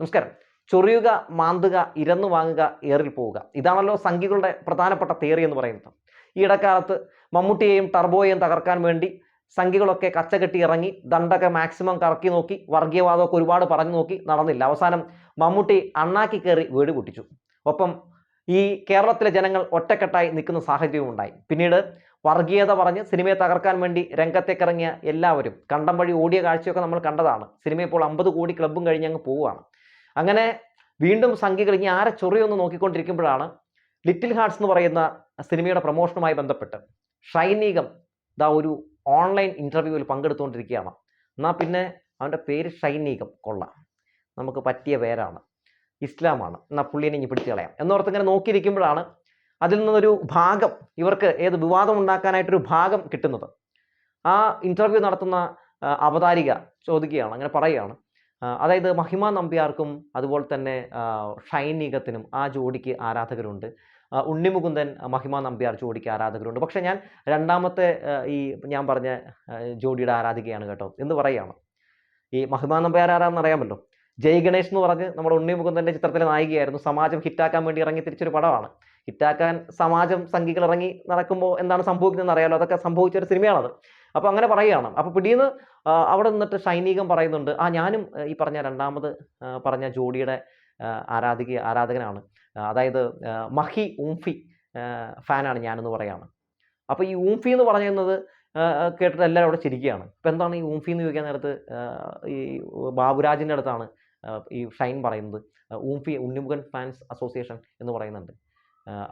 നമസ്കാരം. ചൊറിയുക മാന്തുക ഇരന്നു വാങ്ങുക ഏറിൽ പോവുക. ഇതാണല്ലോ സംഖ്യകളുടെ പ്രധാനപ്പെട്ട തിയറി എന്ന് പറയുന്നത്. ഈ ഇടക്കാലത്ത് മമ്മൂട്ടിയെയും ടർബോയെയും തകർക്കാൻ വേണ്ടി സംഖ്യകളൊക്കെ കച്ചകെട്ടി ഇറങ്ങി ദണ്ടൊക്കെ മാക്സിമം കറക്കി നോക്കി വർഗീയവാദമൊക്കെ ഒരുപാട് പറഞ്ഞു നോക്കി നടന്നില്ല. അവസാനം മമ്മൂട്ടി അണ്ണാക്കി കയറി വീട് പൊട്ടിച്ചു. ഒപ്പം ഈ കേരളത്തിലെ ജനങ്ങൾ ഒറ്റക്കെട്ടായി നിൽക്കുന്ന സാഹചര്യവും ഉണ്ടായി. പിന്നീട് വർഗീയത പറഞ്ഞ് സിനിമയെ തകർക്കാൻ വേണ്ടി രംഗത്തേക്കിറങ്ങിയ എല്ലാവരും കണ്ടം വഴി ഓടിയ കാഴ്ചയൊക്കെ നമ്മൾ കണ്ടതാണ്. സിനിമ ഇപ്പോൾ അമ്പത് കോടി ക്ലബും കഴിഞ്ഞ് അങ്ങ് പോവുകയാണ്. അങ്ങനെ വീണ്ടും സംഖ്യകൾ ഇനി ആരെ ചൊറിയൊന്ന് നോക്കിക്കൊണ്ടിരിക്കുമ്പോഴാണ് ലിറ്റിൽ ഹാർട്സ് എന്ന് പറയുന്ന സിനിമയുടെ പ്രൊമോഷനുമായി ബന്ധപ്പെട്ട് ഷൈനീകം ദാ ഒരു ഓൺലൈൻ ഇന്റർവ്യൂവിൽ പങ്കെടുത്തുകൊണ്ടിരിക്കുകയാണ് എന്നാൽ പിന്നെ അവന്റെ പേര് ഷൈനീകം. കൊള്ളാം. നമുക്ക് പറ്റിയ പേരാണ്. ഇസ്ലാമാണ്. എന്നാൽ പുള്ളിയെ ഇനി പിടിച്ചു കളയാം. എന്നോർത്ത് ഇങ്ങനെ നോക്കിയിരിക്കുമ്പോഴാണ് അതിൽ നിന്നൊരു ഭാഗം ഇവർക്ക് ഏത് വിവാദം ഉണ്ടാക്കാനായിട്ടൊരു ഭാഗം കിട്ടുന്നത്. ആ ഇന്റർവ്യൂ നടത്തുന്ന അവതാരിക ചോദിക്കുകയാണ്. അങ്ങനെ പറയുകയാണ്. അതായത് മഹിമ നമ്പ്യാർക്കും അതുപോലെ തന്നെ ഷൈനികത്തിനും ആ ജോഡിക്ക് ആരാധകരുണ്ട്. ഉണ്ണിമുകുന്ദൻ മഹിമ നമ്പ്യാർ ജോഡിക്ക് ആരാധകരുണ്ട്. പക്ഷേ ഞാൻ രണ്ടാമത്തെ ഈ ഞാൻ പറഞ്ഞ ജോഡിയുടെ ആരാധികയാണ് കേട്ടോ. എന്ന് പറയുകയാണ്. ഈ മഹിമ നമ്പ്യാർ ആരാന്ന് അറിയാമല്ലോ? ജയ് ഗണേഷ് എന്ന് പറഞ്ഞ് നമ്മുടെ ഉണ്ണിമുകുന്ദന്റെ ചിത്രത്തിലെ നായികയായിരുന്നു. സമാജം ഹിറ്റാക്കാൻ വേണ്ടി ഇറങ്ങി തിരിച്ചൊരു പടമാണ്. ഹിറ്റാക്കാൻ സമാജം സംഘികൾ ഇറങ്ങി നടക്കുമ്പോൾ എന്താണ് സംഭവിക്കുന്നതെന്ന് അറിയാലോ? അതൊക്കെ സംഭവിച്ച ഒരു സിനിമയാണത്. അപ്പോൾ അങ്ങനെ പറയുകയാണ്. അപ്പോൾ പിടീന്ന് അവിടെ നിന്നിട്ട് ഷൈനീകം പറയുന്നുണ്ട് ആ ഞാനും ഈ പറഞ്ഞ രണ്ടാമത് പറഞ്ഞ ജോഡിയുടെ ആരാധിക ആരാധകനാണ്. അതായത് മഹി ഉംഫി ഫാനാണ് ഞാനെന്ന് പറയാണ്. അപ്പോൾ ഈ ഊംഫി എന്ന് പറയുന്നത് കേട്ടിട്ട് എല്ലാവരും അവിടെ ചിരിക്കുകയാണ്. അപ്പോൾ എന്താണ് ഈ ഊംഫി എന്ന് ചോദിക്കാൻ നേരത്ത് ഈ ബാബുരാജിന്റെ അടുത്താണ് ഈ ഷൈൻ പറയുന്നത്. ഊംഫി ഉണ്ണിമുഖൻ ഫാൻസ് അസോസിയേഷൻ എന്ന് പറയുന്നുണ്ട്.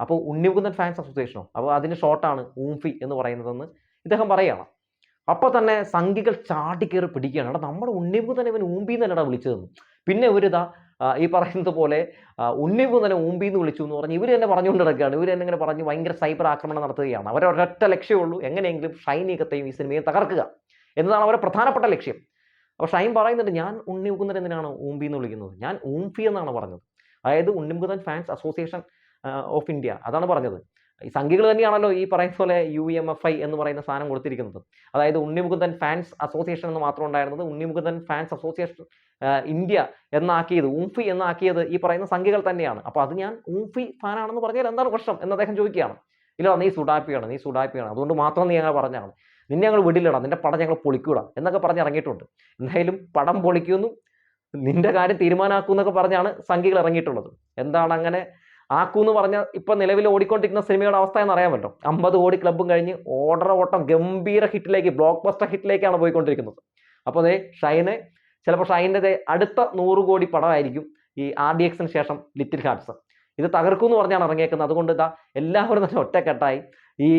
അപ്പോൾ ഉണ്ണിമുകുന്ദൻ ഫാൻസ് അസോസിയേഷനോ അപ്പോൾ അതിന് ഷോർട്ടാണ് ഊംഫി എന്ന് പറയുന്നതെന്ന് ഇദ്ദേഹം പറയുകയാണ് അപ്പോൾ തന്നെ സംഘികൾ ചാടിക്കയറി പിടിക്കുകയാണ്. എടാ നമ്മുടെ ഉണ്ണിമുകുന്ദൻ ഇവൻ ഊമ്പി എന്നല്ലടാ വിളിച്ചതെന്ന്. പിന്നെ ഇവരിതാ ഈ പറയുന്നത് പോലെ ഉണ്ണിമുകുന്ദനെ ഊമ്പി എന്ന് വിളിച്ചു എന്ന് പറഞ്ഞ് ഇവർ തന്നെ പറഞ്ഞുകൊണ്ട് നടക്കുകയാണ്. ഇവർ തന്നെ ഇങ്ങനെ പറഞ്ഞ് ഭയങ്കര സൈബർ ആക്രമണം നടത്തുകയാണ്. അവരൊരൊറ്റ ലക്ഷ്യമേ ഉള്ളൂ. എങ്ങനെയെങ്കിലും ഷൈനീകത്തെയും ഈ സിനിമയെ തകർക്കുക എന്നതാണ് അവരുടെ പ്രധാനപ്പെട്ട ലക്ഷ്യം. അപ്പോൾ ഷൈൻ പറയുന്നുണ്ട് ഞാൻ ഉണ്ണിമുകുന്ദൻ എന്തിനാണ് ഊമ്പി എന്ന് വിളിക്കുന്നത്? ഞാൻ ഊംഫി എന്നാണ് പറഞ്ഞത്. അതായത് Unni Mukundan fans association of India. അതാണ് പറഞ്ഞത്. ഈ സംഖ്യകൾ തന്നെയാണല്ലോ ഈ പറയുന്ന പോലെ യു എം എഫ് ഐ എന്ന് പറയുന്ന സാധനം കൊടുത്തിരിക്കുന്നത്. അതായത് ഉണ്ണിമുകുന്ദൻ ഫാൻസ് അസോസിയേഷൻ എന്ന് മാത്രം ഉണ്ടായിരുന്നത് ഉണ്ണിമുകുന്ദൻ ഫാൻസ് അസോസിയേഷൻ ഇന്ത്യ എന്നാക്കിയത് ഊംഫി എന്നാക്കിയത് ഈ പറയുന്ന സംഖ്യകൾ തന്നെയാണ്. അപ്പോൾ അത് ഞാൻ ഊംഫി ഫാനാണെന്ന് പറഞ്ഞാൽ എന്താണ് പ്രശ്നം എന്ന് അദ്ദേഹം ചോദിക്കുകയാണ്. ഇല്ല നീ സുഡാപ്പിയാണ് നീ സുഡാപ്പിയാണ്. അതുകൊണ്ട് മാത്രം നീ ഞങ്ങൾ പറഞ്ഞാണ് നിന്നെ ഞങ്ങൾ വിടില്ലടാ നിന്റെ പടം ഞങ്ങൾ പൊളിക്കൂടാ എന്നൊക്കെ പറഞ്ഞ് ഇറങ്ങിയിട്ടുണ്ട്. എന്തായാലും പടം പൊളിക്കുന്നു നിന്റെ കാര്യം തീരുമാനമാക്കും എന്നൊക്കെ പറഞ്ഞാണ് സംഖ്യകൾ ഇറങ്ങിയിട്ടുള്ളത്. എന്താണ് അങ്ങനെ ആക്കൂന്ന് പറഞ്ഞ ഇപ്പൊ നിലവിൽ ഓടിക്കൊണ്ടിരിക്കുന്ന സിനിമയുടെ അവസ്ഥ എന്ന് അറിയാൻ പറ്റും അമ്പത് കോടി ക്ലബും കഴിഞ്ഞ് ഓർഡർ ഓട്ടം ഗംഭീര ഹിറ്റിലേക്ക് ബ്ലോക്ക് ബസ്റ്റർ ഹിറ്റിലേക്കാണ് പോയിക്കൊണ്ടിരിക്കുന്നത്. അപ്പോൾ അതേ ഷൈന് ചിലപ്പോൾ ഷൈന്റെ അടുത്ത നൂറ് കോടി പടമായിരിക്കും ഈ ആർ ഡി എക്സിന് ശേഷം ലിറ്റിൽ ഹാർട്സ്. ഇത് തകർക്കും എന്ന് പറഞ്ഞാണ് ഇറങ്ങിയേക്കുന്നത്. അതുകൊണ്ട് ഇതാ എല്ലാവരും തന്നെ ഒറ്റക്കെട്ടായി ഈ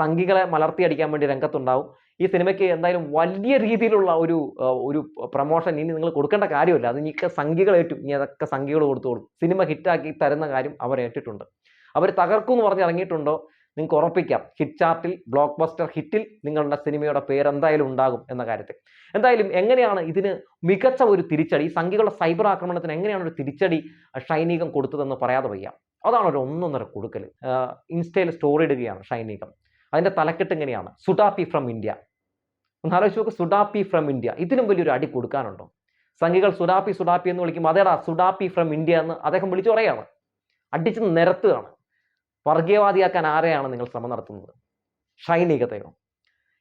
സംഘികളെ മലർത്തിയടിക്കാൻ വേണ്ടി രംഗത്തുണ്ടാവും. ഈ സിനിമയ്ക്ക് എന്തായാലും വലിയ രീതിയിലുള്ള ഒരു ഒരു പ്രൊമോഷൻ ഇനി നിങ്ങൾ കൊടുക്കേണ്ട കാര്യമില്ല. അത് ഇനിയൊക്കെ സംഖ്യകൾ ഏറ്റു ഇനി അതൊക്കെ സംഖ്യകൾ കൊടുത്തോളും സിനിമ ഹിറ്റാക്കി തരുന്ന കാര്യം അവർ ഏറ്റിട്ടുണ്ട്. അവർ തകർക്കും എന്ന് പറഞ്ഞ് ഇറങ്ങിയിട്ടുണ്ടോ? നിങ്ങൾക്ക് ഉറപ്പിക്കാം. ഹിറ്റ് ചാർട്ടിൽ ബ്ലോക്ക് ബസ്റ്റർ ഹിറ്റിൽ നിങ്ങളുടെ സിനിമയുടെ പേര് എന്തായാലും ഉണ്ടാകും എന്ന കാര്യത്തിൽ. എന്തായാലും എങ്ങനെയാണ് ഇതിന് മികച്ച ഒരു തിരിച്ചടി സംഖ്യകളുടെ സൈബർ ആക്രമണത്തിന് എങ്ങനെയാണ് ഒരു തിരിച്ചടി ഷൈനീകം കൊടുത്തതെന്ന് പറയാതെ വയ്യ. അതാണ് ഒരു ഒന്നൊന്നര കൊടുക്കൽ ഇൻസ്റ്റയിൽ സ്റ്റോറി ഇടുകയാണ് ഷൈനീകം അതിന്റെ തലക്കെട്ട് ഇങ്ങനെയാണ് സുഡാപ്പി ഫ്രം ഇന്ത്യ ഒന്ന് ആലോചിച്ച് നോക്ക് സുഡാപ്പി ഫ്രം ഇന്ത്യ ഇതിനും വലിയൊരു അടി കൊടുക്കാനുണ്ടോ? സംഘികൾ സുഡാപ്പി സുഡാപ്പി എന്ന് വിളിക്കുമ്പോൾ അതേടാ സുഡാപ്പി ഫ്രം ഇന്ത്യ എന്ന് അദ്ദേഹം വിളിച്ചു പറയാണ്. അടിച്ച് നിരത്തുകയാണ്. വർഗീയവാദിയാക്കാൻ ആരെയാണ് നിങ്ങൾ ശ്രമം നടത്തുന്നത്? ഷൈനികതയോ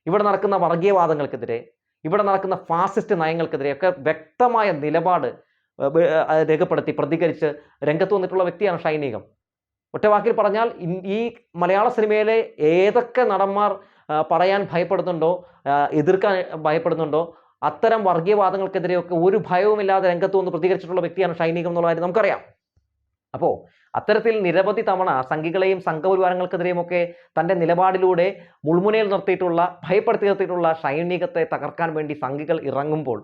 ഇവിടെ നടക്കുന്ന വർഗീയവാദങ്ങൾക്കെതിരെ ഇവിടെ നടക്കുന്ന ഫാസിസ്റ്റ് നയങ്ങൾക്കെതിരെ ഒക്കെ വ്യക്തമായ നിലപാട് രേഖപ്പെടുത്തി പ്രതികരിച്ച് രംഗത്ത് വന്നിട്ടുള്ള വ്യക്തിയാണ് ഷൈനികം ഒറ്റ വാക്കിൽ പറഞ്ഞാൽ ഈ മലയാള സിനിമയിലെ ഏതൊക്കെ നടന്മാർ പറയാൻ ഭയപ്പെടുന്നുണ്ടോ എതിർക്കാൻ ഭയപ്പെടുന്നുണ്ടോ അത്തരം വർഗീയവാദങ്ങൾക്കെതിരെയൊക്കെ ഒരു ഭയവുമില്ലാതെ രംഗത്ത് വന്ന് പ്രതികരിച്ചിട്ടുള്ള വ്യക്തിയാണ് ഷൈനികം എന്നുള്ള കാര്യം നമുക്കറിയാം. അപ്പോൾ അത്തരത്തിൽ നിരവധി തവണ സംഘികളെയും സംഘപരിവാരങ്ങൾക്കെതിരെയും ഒക്കെ തന്റെ നിലപാടിലൂടെ മുൾമുനയിൽ നിർത്തിയിട്ടുള്ള ഭയപ്പെടുത്തി നിർത്തിയിട്ടുള്ള ഷൈനികത്തെ തകർക്കാൻ വേണ്ടി സംഘികൾ ഇറങ്ങുമ്പോൾ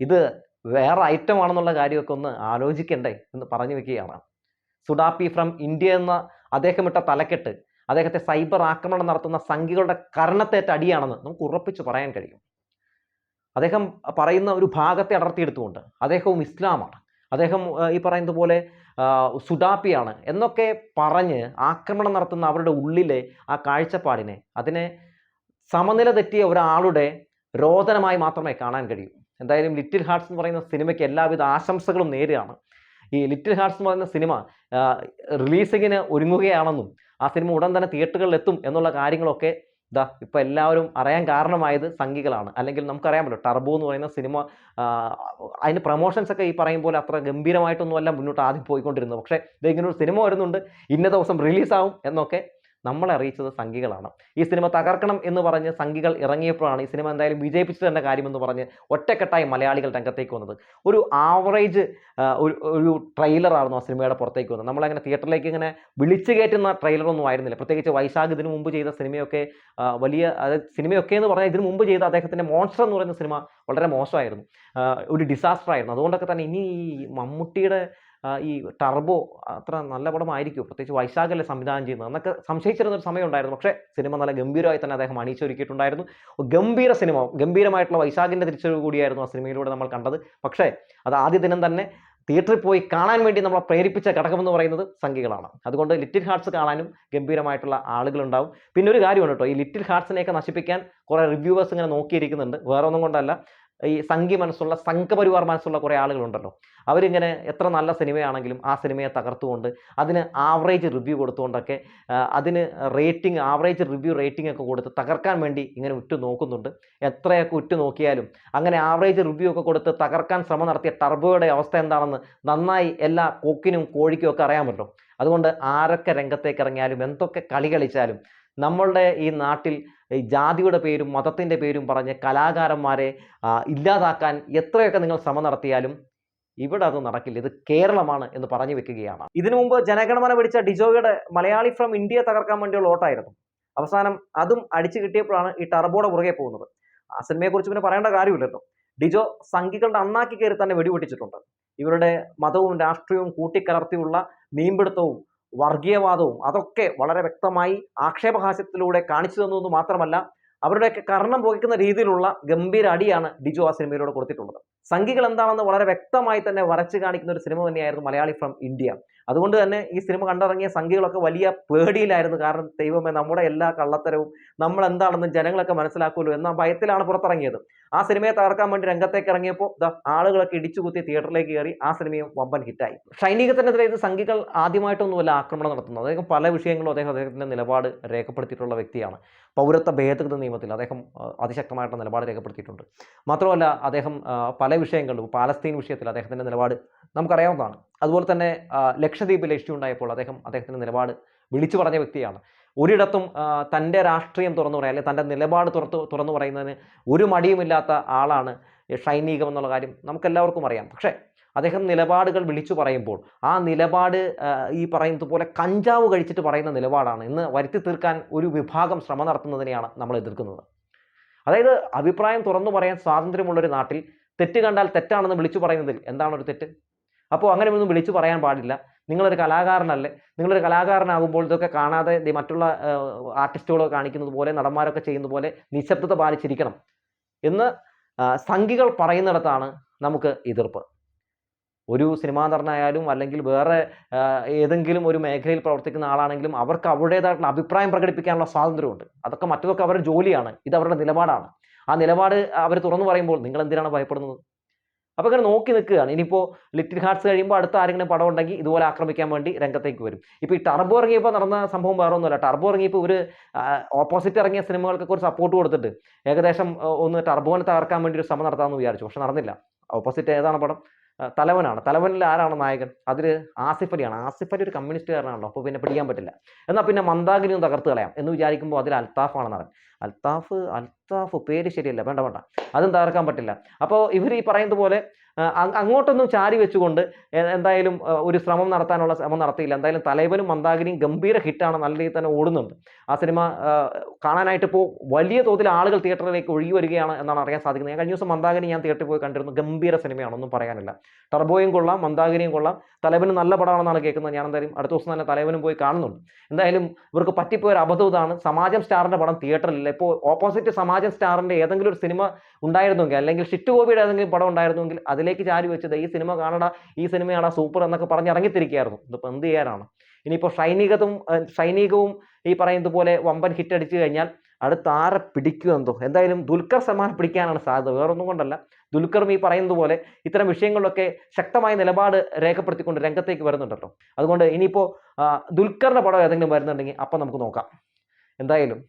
ഇത് വേറെ ഐറ്റം ആണെന്നുള്ള കാര്യമൊക്കെ ഒന്ന് ആലോചിക്കണ്ടേ എന്ന് പറഞ്ഞു വെക്കുകയാണ്. സുഡാപ്പി ഫ്രം ഇന്ത്യ എന്ന അദ്ദേഹം ഇട്ട തലക്കെട്ട് അദ്ദേഹത്തെ സൈബർ ആക്രമണം നടത്തുന്ന സംഘികളുടെ കർണത്തേറ്റ അടിയാണെന്ന് നമുക്ക് ഉറപ്പിച്ച് പറയാൻ കഴിയും. അദ്ദേഹം പറയുന്ന ഒരു ഭാഗത്തെ അടർത്തിയെടുത്തുകൊണ്ട് അദ്ദേഹവും ഇസ്ലാമാണ്. അദ്ദേഹം ഈ പറയുന്നത് പോലെ സുഡാപ്പിയാണ് എന്നൊക്കെ പറഞ്ഞ് ആക്രമണം നടത്തുന്ന അവരുടെ ഉള്ളിലെ ആ കാഴ്ചപ്പാടിനെ അതിനെ സമനില തെറ്റിയ ഒരാളുടെ രോദനമായി മാത്രമേ കാണാൻ കഴിയൂ. എന്തായാലും ലിറ്റിൽ ഹാർട്സ് എന്ന് പറയുന്ന സിനിമയ്ക്ക് എല്ലാവിധ ആശംസകളും നേരെയാണ് ഈ ലിറ്റിൽ ഹാർട്സ് എന്ന് പറയുന്ന സിനിമ റിലീസിങ്ങിന് ഒരുങ്ങുകയാണെന്നും ആ സിനിമ ഉടൻ തന്നെ തിയേറ്ററുകളിൽ എത്തും എന്നുള്ള കാര്യങ്ങളൊക്കെ ഇതാ ഇപ്പം എല്ലാവരും അറിയാൻ കാരണമായത് സംഘികളാണ്. അല്ലെങ്കിൽ നമുക്കറിയാൻ പറ്റും ടർബോ എന്ന് പറയുന്ന സിനിമ അതിന് പ്രൊമോഷൻസ് ഒക്കെ ഈ പറയും പോലെ അത്ര ഗംഭീരമായിട്ടൊന്നുമല്ല മുന്നോട്ട് ആദ്യം പോയിക്കൊണ്ടിരുന്നത്. പക്ഷേ ഇത് ഇങ്ങനെ ഒരു സിനിമ വരുന്നുണ്ട് ഇന്ന ദിവസം റിലീസാവും എന്നൊക്കെ നമ്മളെ അറിയിച്ചത് സംഘികളാണ്. ഈ സിനിമ തകർക്കണം എന്ന് പറഞ്ഞ് സംഘികൾ ഇറങ്ങിയപ്പോഴാണ് ഈ സിനിമ എന്തായാലും വിജയിപ്പിച്ചു തന്നെ കാര്യമെന്ന് പറഞ്ഞ് ഒറ്റക്കെട്ടായി മലയാളികൾ രംഗത്തേക്ക് വന്നത്. ഒരു ആവറേജ് ഒരു ഒരു ട്രെയിലറായിരുന്നു ആ സിനിമയുടെ പുറത്തേക്ക് വന്നത്. നമ്മളങ്ങനെ തിയേറ്ററിലേക്ക് ഇങ്ങനെ വിളിച്ചു കയറ്റുന്ന ട്രെയിലറൊന്നും ആയിരുന്നില്ല. പ്രത്യേകിച്ച് വൈശാഖ് ഇതിനു മുമ്പ് ചെയ്ത സിനിമയൊക്കെ വലിയ അതായത് സിനിമയൊക്കെ എന്ന് പറഞ്ഞാൽ ഇതിനു മുമ്പ് ചെയ്ത അദ്ദേഹത്തിന്റെ മോൺസ്റ്റർ എന്ന് പറയുന്ന സിനിമ വളരെ മോശമായിരുന്നു. ഒരു ഡിസാസ്റ്റർ ആയിരുന്നു. അതുകൊണ്ടൊക്കെ തന്നെ ഇനി ഈ മമ്മൂട്ടിയുടെ ഈ ടർബോ അത്ര നല്ല പടമായിരിക്കും. പ്രത്യേകിച്ച് വൈശാഖല്ലേ സംവിധാനം ചെയ്യുന്നത്. എന്നൊക്കെ സംശയിച്ചിരുന്ന ഒരു സമയം ഉണ്ടായിരുന്നു പക്ഷേ സിനിമ നല്ല ഗംഭീരമായി തന്നെ അദ്ദേഹം അണിയിച്ചൊരുക്കിയിട്ടുണ്ടായിരുന്നു. ഗംഭീര സിനിമ ഗംഭീരമായിട്ടുള്ള വൈശാഖിന്റെ തിരിച്ചറിവ് കൂടിയായിരുന്നു ആ സിനിമയിലൂടെ നമ്മൾ കണ്ടത്. പക്ഷേ അത് ആദ്യ ദിനം തന്നെ തിയേറ്ററിൽ പോയി കാണാൻ വേണ്ടി നമ്മളെ പ്രേരിപ്പിച്ച ഘടകമെന്ന് പറയുന്നത് സംഖ്യകളാണ് അതുകൊണ്ട് ലിറ്റിൽ ഹാർട്സ് കാണാനും ഗംഭീരമായിട്ടുള്ള ആളുകളുണ്ടാവും. പിന്നെ ഒരു കാര്യമാണ് കേട്ടോ. ഈ ലിറ്റിൽ ഹാർട്സിനെയൊക്കെ നശിപ്പിക്കാൻ കുറേ റിവ്യൂവേഴ്സ് ഇങ്ങനെ നോക്കിയിരിക്കുന്നുണ്ട്. വേറെ ഒന്നും കൊണ്ടല്ല. ഈ സംഘി മനസ്സുള്ള സംഘപരിവാർ മനസ്സുള്ള കുറേ ആളുകളുണ്ടല്ലോ. അവരിങ്ങനെ എത്ര നല്ല സിനിമയാണെങ്കിലും ആ സിനിമയെ തകർത്തുകൊണ്ട് അതിന് ആവറേജ് റിവ്യൂ കൊടുത്തുകൊണ്ടൊക്കെ അതിന് റേറ്റിംഗ് ആവറേജ് റിവ്യൂ റേറ്റിംഗ് ഒക്കെ കൊടുത്ത് തകർക്കാൻ വേണ്ടി ഇങ്ങനെ ഉറ്റു നോക്കുന്നുണ്ട്. എത്രയൊക്കെ ഉറ്റു നോക്കിയാലും അങ്ങനെ ആവറേജ് റിവ്യൂ ഒക്കെ കൊടുത്ത് തകർക്കാൻ ശ്രമം നടത്തിയ ടർബോയുടെ അവസ്ഥ എന്താണെന്ന് നന്നായി എല്ലാ കൊക്കിനും കോഴിക്കും ഒക്കെ അറിയാമല്ലോ അതുകൊണ്ട് ആരൊക്കെ രംഗത്തേക്ക് ഇറങ്ങിയാലും എന്തൊക്കെ കളി കളിച്ചാലും നമ്മളുടെ ഈ നാട്ടിൽ ഈ ജാതിയുടെ പേരും മതത്തിന്റെ പേരും പറഞ്ഞ് കലാകാരന്മാരെ ഇല്ലാതാക്കാൻ എത്രയൊക്കെ നിങ്ങൾ ശ്രമം നടത്തിയാലും ഇവിടെ അത് നടക്കില്ല. ഇത് കേരളമാണ് എന്ന് പറഞ്ഞു വെക്കുകയാണ്. ഇതിനു മുമ്പ് ജനഗണമന പിടിച്ച ഡിജോയുടെ മലയാളി ഫ്രം ഇന്ത്യ തകർക്കാൻ വേണ്ടിയുള്ള ഓട്ടായിരുന്നു. അവസാനം അതും അടിച്ചു കിട്ടിയപ്പോഴാണ് ഈ ടർബോയുടെ പുറകെ പോകുന്നത്. ആ സിനിമയെക്കുറിച്ച് പിന്നെ പറയേണ്ട കാര്യമില്ലല്ലോ. ഡിജോ സംഘികളുടെ അണ്ണാക്കി കയറി തന്നെ വെടിപൊട്ടിച്ചിട്ടുണ്ട്. ഇവരുടെ മതവും രാഷ്ട്രീയവും കൂട്ടിക്കലർത്തിയുള്ള മീൻപിടുത്തവും വർഗീയവാദവും അതൊക്കെ വളരെ വ്യക്തമായി ആക്ഷേപഹാസ്യത്തിലൂടെ കാണിച്ചു തന്നു എന്ന് മാത്രമല്ല അവരുടെയൊക്കെ കർണം പുകയ്ക്കുന്ന രീതിയിലുള്ള ഗംഭീര അടിയാണ് ഡിജു ആ സിനിമയിലൂടെ കൊടുത്തിട്ടുള്ളത്. സംഘികൾ എന്താണെന്ന് വളരെ വ്യക്തമായി തന്നെ വരച്ചു കാണിക്കുന്ന ഒരു സിനിമ തന്നെയായിരുന്നു മലയാളി ഫ്രം ഇന്ത്യ. അതുകൊണ്ട് തന്നെ ഈ സിനിമ കണ്ടിറങ്ങിയ സംഖ്യകളൊക്കെ വലിയ പേടിയിലായിരുന്നു. കാരണം ദൈവമേ നമ്മുടെ എല്ലാ കള്ളത്തരവും നമ്മൾ എന്താണെന്ന് ജനങ്ങളൊക്കെ മനസ്സിലാക്കുമല്ലോ എന്ന ഭയത്തിലാണ് പുറത്തിറങ്ങിയത്. ആ സിനിമയെ തകർക്കാൻ വേണ്ടി രംഗത്തേക്ക് ഇറങ്ങിയപ്പോൾ ആളുകളൊക്കെ ഇടിച്ചു കുത്തി തിയേറ്ററിലേക്ക് കയറി ആ സിനിമയും വമ്പൻ ഹിറ്റായി. സൈനികത്തിനെതിരെ ഇത് സംഘികൾ ആദ്യമായിട്ടൊന്നുമല്ല ആക്രമണം നടത്തുന്നത്. അദ്ദേഹം പല വിഷയങ്ങളും അദ്ദേഹം അദ്ദേഹത്തിന്റെ നിലപാട് രേഖപ്പെടുത്തിയിട്ടുള്ള വ്യക്തിയാണ്. പൗരത്വ ഭേദഗതി നിയമത്തിൽ അദ്ദേഹം അതിശക്തമായിട്ടുള്ള നിലപാട് രേഖപ്പെടുത്തിയിട്ടുണ്ട്. മാത്രമല്ല അദ്ദേഹം പല വിഷയങ്ങളിലും പാലസ്തീൻ വിഷയത്തിൽ അദ്ദേഹത്തിന്റെ നിലപാട് നമുക്കറിയാവുന്നതാണ്. അതുപോലെ തന്നെ ലക്ഷദ്വീപിലെ ഇഷ്യൂ ഉണ്ടായപ്പോൾ അദ്ദേഹം അദ്ദേഹത്തിന്റെ നിലപാട് വിളിച്ചു പറഞ്ഞ വ്യക്തിയാണ്. ഒരിടത്തും തന്റെ രാഷ്ട്രീയം തുറന്നു പറയാൻ അല്ലെങ്കിൽ തന്റെ നിലപാട് തുറത്ത് തുറന്നു പറയുന്നതിന് ഒരു മടിയുമില്ലാത്ത ആളാണ് ഷൈനീകം എന്നുള്ള കാര്യം നമുക്കെല്ലാവർക്കും അറിയാം. പക്ഷേ അദ്ദേഹം നിലപാടുകൾ വിളിച്ചു പറയുമ്പോൾ ആ നിലപാട് ഈ പറയുന്നത് പോലെ കഞ്ചാവ് കഴിച്ചിട്ട് പറയുന്ന നിലപാടാണ്. ഇന്ന് വരുത്തി തീർക്കാൻ ഒരു വിഭാഗം ശ്രമം നടത്തുന്നതിനെയാണ് നമ്മൾ എതിർക്കുന്നത്. അതായത് അഭിപ്രായം തുറന്നു പറയാൻ സ്വാതന്ത്ര്യമുള്ളൊരു നാട്ടിൽ തെറ്റ് കണ്ടാൽ തെറ്റാണെന്ന് വിളിച്ചു പറയുന്നതിൽ എന്താണ് ഒരു തെറ്റ്? അപ്പോൾ അങ്ങനെ ഒന്നും വിളിച്ചു പറയാൻ പാടില്ല. നിങ്ങളൊരു കലാകാരനല്ലേ? നിങ്ങളൊരു കലാകാരനാകുമ്പോൾ ഇതൊക്കെ കാണാതെ മറ്റുള്ള ആർട്ടിസ്റ്റുകളൊക്കെ കാണിക്കുന്നത് പോലെ നടന്മാരൊക്കെ ചെയ്യുന്നത് പോലെ നിശബ്ദത പാലിച്ചിരിക്കണം എന്ന് സംഘികൾ പറയുന്നിടത്താണ് നമുക്ക് എതിർപ്പ്. ഒരു സിനിമാ നടനായാലും അല്ലെങ്കിൽ വേറെ ഏതെങ്കിലും ഒരു മേഖലയിൽ പ്രവർത്തിക്കുന്ന ആളാണെങ്കിലും അവർക്ക് അവരുടേതായിട്ടുള്ള അഭിപ്രായം പ്രകടിപ്പിക്കാനുള്ള സ്വാതന്ത്ര്യമുണ്ട്. അതൊക്കെ മറ്റതൊക്കെ അവരുടെ ജോലിയാണ്. ഇത് അവരുടെ നിലപാടാണ്. ആ നിലപാട് അവർ തുറന്നു പറയുമ്പോൾ നിങ്ങൾ എന്തിനാണ് ഭയപ്പെടുന്നത്? അപ്പോൾ അങ്ങനെ നോക്കി നിൽക്കുകയാണ്. ഇനിയിപ്പോൾ ലിറ്റിൽ ഹാർട്സ് കഴിയുമ്പോൾ അടുത്ത ആരെങ്കിലും പടം ഉണ്ടെങ്കിൽ ഇതുപോലെ ആക്രമിക്കാൻ വേണ്ടി രംഗത്തേക്ക് വരും. ഇപ്പോൾ ഈ ടർബോ ഇറങ്ങിയപ്പോൾ നടന്ന സംഭവം വേറെ ഒന്നുമല്ല. ടർബോ ഇറങ്ങിയപ്പോൾ ഒരു ഓപ്പോസിറ്റ് ഇറങ്ങിയ സിനിമകൾക്കൊക്കെ ഒരു സപ്പോർട്ട് കൊടുത്തിട്ട് ഏകദേശം ഒന്ന് ടർബോനെ തകർക്കാൻ വേണ്ടി ഒരു ശ്രമം നടത്താമെന്ന് വിചാരിച്ചു. പക്ഷെ നടന്നില്ല. ഓപ്പോസിറ്റ് ഏതാണ് പടം? തലവനാണ്. തലവനിൽ ആരാണ് നായകൻ? അതിൽ ആസിഫ് അലിയാണ്. ആസിഫ് അലി ഒരു കമ്മ്യൂണിസ്റ്റുകാരനാണല്ലോ അപ്പോൾ പിന്നെ പിടിക്കാൻ പറ്റില്ല. എന്നാൽ പിന്നെ മന്ദാകിനിയും തകർത്ത് കളയാം എന്ന് വിചാരിക്കുമ്പോൾ അതിൽ അൽത്താഫാണ് നടൻ അൽത്താഫ് അൽത്താഫ് പേര് ശരിയല്ല. വേണ്ട വേണ്ട. അതും തകർക്കാൻ പറ്റില്ല. അപ്പോൾ ഇവർ ഈ പറയുന്നത് പോലെ അങ്ങോട്ടൊന്നും ചാരി വെച്ചുകൊണ്ട് എന്തായാലും ഒരു ശ്രമം നടത്താനുള്ള ശ്രമം നടത്തിയില്ല. എന്തായാലും തലൈവനും മന്ദാകിനിയും ഗംഭീര ഹിറ്റാണ് നല്ല രീതിയിൽ തന്നെ ഓടുന്നുണ്ട്. ആ സിനിമ കാണാനായിട്ട് ഇപ്പോൾ വലിയ തോതിൽ ആളുകൾ തിയേറ്ററിലേക്ക് ഒഴുകി വരികയാണ് എന്നാണ് അറിയാൻ സാധിക്കുന്നത്. ഞാൻ കഴിഞ്ഞ ദിവസം മന്ദാകിനി ഞാൻ തിയേറ്ററിൽ പോയി കണ്ടിരുന്നു. ഗംഭീര സിനിമയാണ് ഒന്നും പറയാനില്ല. ടർബോയും കൊള്ളാം മന്ദാകിനിയും കൊള്ളാം. തലവനും നല്ല പടമാണെന്നാണ് കേൾക്കുന്നത്. ഞാൻ എന്തായാലും അടുത്ത ദിവസം തന്നെ തലവനും പോയി കാണുന്നുണ്ട്. എന്തായാലും ഇവർക്ക് പറ്റിപ്പോയ ഒരു അബദ്ധം ഇതാണ്. സമാജം സ്റ്റാറിന്റെ പടം തിയേറ്ററിലില്ല. ഇപ്പോൾ ഓപ്പോസിറ്റ് സമാജം സ്റ്റാറിന്റെ ഏതെങ്കിലും ഒരു സിനിമ ഉണ്ടായിരുന്നെങ്കിൽ അല്ലെങ്കിൽ ഷിറ്റ് ഗോപിയുടെ ഏതെങ്കിലും പടം ഉണ്ടായിരുന്നെങ്കിൽ അതിലേക്ക് ചാരി വെച്ചത് ഈ സിനിമ കാണടാ ഈ സിനിമയാണ് സൂപ്പർ എന്നൊക്കെ പറഞ്ഞ് ഇറങ്ങിത്തിരിക്കുകയായിരുന്നു. ഇതിപ്പോൾ എന്ത് ചെയ്യാനാണ്? ഇനിയിപ്പോൾ സൈനികതും സൈനികവും ഈ പറയുന്നത് പോലെ വമ്പൻ ഹിറ്റ് അടിച്ചു കഴിഞ്ഞാൽ അടുത്ത ആരെ പിടിക്കുമെന്തോ എന്തായാലും ദുൽഖർ സൽമാൻ പിടിക്കാനാണ് സാധ്യത. വേറൊന്നും കൊണ്ടല്ല. ദുൽഖറും ഈ പറയുന്നത് പോലെ ഇത്തരം വിഷയങ്ങളിലൊക്കെ ശക്തമായ നിലപാട് രേഖപ്പെടുത്തിക്കൊണ്ട് രംഗത്തേക്ക് വരുന്നുണ്ടല്ലോ. അതുകൊണ്ട് ഇനിയിപ്പോൾ ദുൽഖറിന്റെ പടം ഏതെങ്കിലും വരുന്നുണ്ടെങ്കിൽ അപ്പം നമുക്ക് നോക്കാം. എന്തായാലും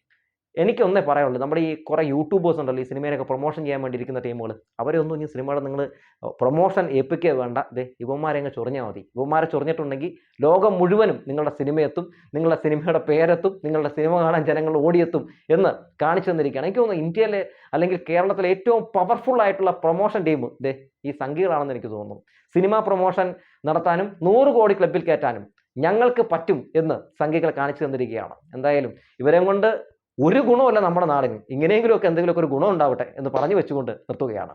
എനിക്കൊന്നേ പറയാനുള്ളൂ. നമ്മുടെ ഈ കുറേ യൂട്യൂബേഴ്സ് ഉണ്ടല്ലോ ഈ സിനിമയിലൊക്കെ പ്രൊമോഷൻ ചെയ്യാൻ വേണ്ടിയിരിക്കുന്ന ടീമുകൾ അവരെ ഒന്നും ഇനി സിനിമയുടെ നിങ്ങൾ പ്രൊമോഷൻ ഏൽപ്പിക്കുക വേണ്ട. ദേ ഇവന്മാരെ അങ്ങ് ചൊറിഞ്ഞാൽ മതി. ഇവന്മാരെ ചൊറിഞ്ഞിട്ടുണ്ടെങ്കിൽ ലോകം മുഴുവനും നിങ്ങളുടെ സിനിമയെത്തും നിങ്ങളുടെ സിനിമയുടെ പേരെത്തും നിങ്ങളുടെ സിനിമ കാണാൻ ജനങ്ങൾ ഓടിയെത്തും എന്ന് കാണിച്ചു തന്നിരിക്കുകയാണ്. എനിക്ക് തോന്നുന്നു ഇന്ത്യയിലെ അല്ലെങ്കിൽ കേരളത്തിലെ ഏറ്റവും പവർഫുൾ ആയിട്ടുള്ള പ്രൊമോഷൻ ടീം ദേ ഈ സംഘികളാണെന്ന് എനിക്ക് തോന്നുന്നു. സിനിമ പ്രൊമോഷൻ നടത്താനും നൂറ് കോടി ക്ലബിൽ കയറ്റാനും ഞങ്ങൾക്ക് പറ്റും എന്ന് സംഘികൾ കാണിച്ചു തന്നിരിക്കുകയാണ്. എന്തായാലും ഇവരെ കൊണ്ട് ഒരു ഗുണമല്ല നമ്മുടെ നാടിന്. ഇങ്ങനെയെങ്കിലുമൊക്കെ എന്തെങ്കിലുമൊക്കെ ഒരു ഗുണം ഉണ്ടാവട്ടെ എന്ന് പറഞ്ഞു വെച്ചുകൊണ്ട് നിർത്തുകയാണ്.